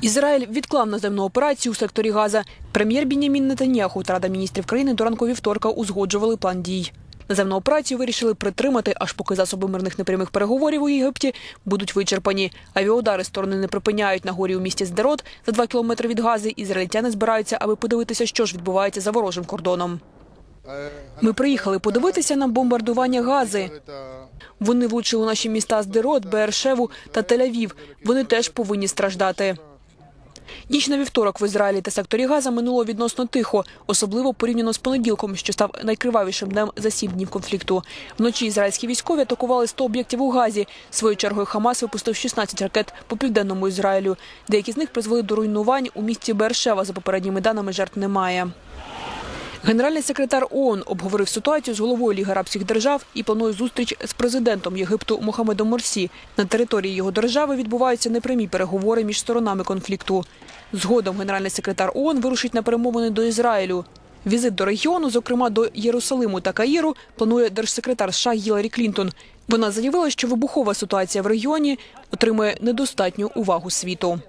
Ізраїль відклав наземну операцію у секторі Газа. Прем'єр Бінямін Нетаньяху та Рада міністрів країни до ранку вівторка узгоджували план дій. Наземну операцію вирішили притримати, аж поки засоби мирних непрямих переговорів у Єгипті будуть вичерпані. Авіаудари сторони не припиняють на горі у місті Здерот за два кілометри від Гази. Ізраїльтяни збираються, аби подивитися, що ж відбувається за ворожим кордоном. Ми приїхали подивитися на бомбардування Гази. Вони влучили наші міста Здерот, Бершеву та Тель-Авів. Вони теж повинні страждати. Ніч на вівторок в Ізраїлі та секторі Газа минуло відносно тихо, особливо порівняно з понеділком, що став найкривавішим днем за сім днів конфлікту. Вночі ізраїльські військові атакували 100 об'єктів у Газі. Своєю чергою Хамас випустив 16 ракет по південному Ізраїлю. Деякі з них призвели до руйнувань у місті Бершева. За попередніми даними жертв немає. Генеральний секретар ООН обговорив ситуацію з головою Ліги арабських держав і планує зустріч з президентом Єгипту Мохамедом Морсі. На території його держави відбуваються непрямі переговори між сторонами конфлікту. Згодом генеральний секретар ООН вирушить на перемовини до Ізраїлю. Візит до регіону, зокрема до Єрусалиму та Каїру, планує держсекретар США Гіларі Клінтон. Вона заявила, що вибухова ситуація в регіоні отримує недостатню увагу світу.